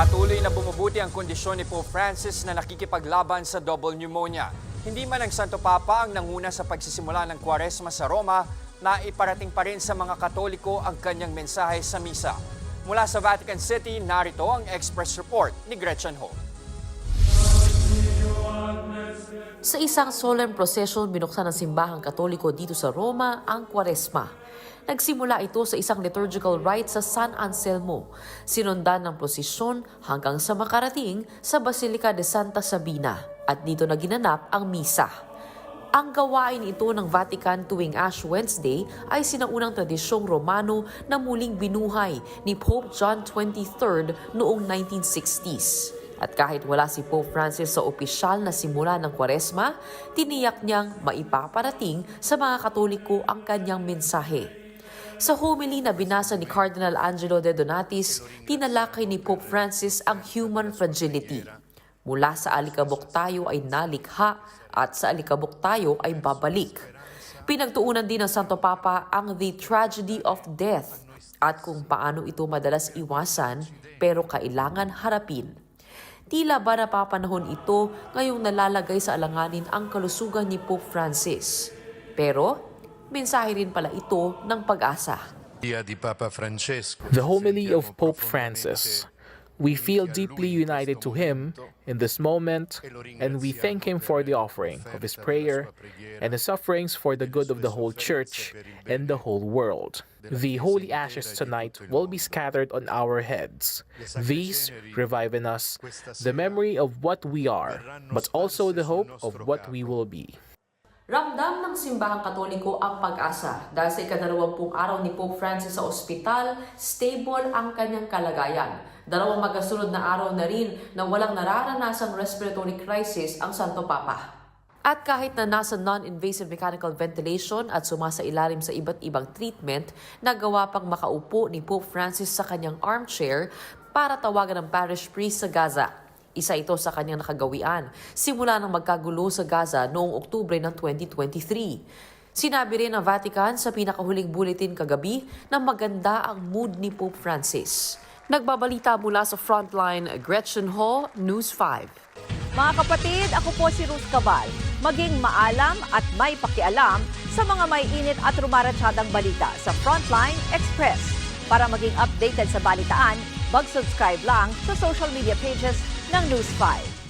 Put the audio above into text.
Patuloy na bumubuti ang kondisyon ni Pope Francis na nakikipaglaban sa double pneumonia. Hindi man ang Santo Papa ang nanguna sa pagsisimula ng Kwaresma sa Roma na iparating pa rin sa mga Katoliko ang kanyang mensahe sa misa. Mula sa Vatican City, narito ang Express Report ni Gretchen Ho. Sa isang solemn procession, binuksan ng simbahang katoliko dito sa Roma ang Kwaresma. Nagsimula ito sa isang liturgical rite sa San Anselmo. Sinundan ng prosesyon hanggang sa makarating sa Basilica de Santa Sabina at dito na ginanap ang misa. Ang gawain ito ng Vatican tuwing Ash Wednesday ay sinaunang tradisyong Romano na muling binuhay ni Pope John XXIII noong 1960s. At kahit wala si Pope Francis sa opisyal na simula ng Kwaresma, tiniyak niyang maipaparating sa mga Katoliko ang kanyang mensahe. Sa homily na binasa ni Cardinal Angelo de Donatis, tinalakay ni Pope Francis ang human fragility. Mula sa alikabok tayo ay nalikha at sa alikabok tayo ay babalik. Pinagtuunan din ng Santo Papa ang the tragedy of death at kung paano ito madalas iwasan pero kailangan harapin. Tila ba napapanahon ito ngayong nalalagay sa alanganin ang kalusugan ni Pope Francis. Pero, mensahe rin pala ito ng pag-asa. The homily of Pope Francis. We feel deeply united to him in this moment, and we thank him for the offering of his prayer and the sufferings for the good of the whole church and the whole world. The holy ashes tonight will be scattered on our heads. These revive in us the memory of what we are, but also the hope of what we will be. Ramdam ng simbahang katoliko ang pag-asa dahil sa ikadalawampung araw ni Pope Francis sa ospital, stable ang kanyang kalagayan. Dalawang magasunod na araw na rin na walang nararanasang respiratory crisis ang Santo Papa. At kahit na nasa non-invasive mechanical ventilation at sumasa ilalim sa iba't ibang treatment, nagawa pang makaupo ni Pope Francis sa kanyang armchair para tawagan ng parish priest sa Gaza. Isa ito sa kanyang nakagawian simula nang magkagulo sa Gaza noong Oktubre ng 2023. Sinabi rin ng Vatican sa pinakahuling bulletin kagabi na maganda ang mood ni Pope Francis. Nagbabalita mula sa Frontline, Gretchen Ho, News 5. Mga kapatid, ako po si Ruth Cabal. Maging maalam at may pakialam sa mga may init at rumaratsyadang balita sa Frontline Express. Para maging updated sa balitaan, mag-subscribe lang sa social media pages ng News 5.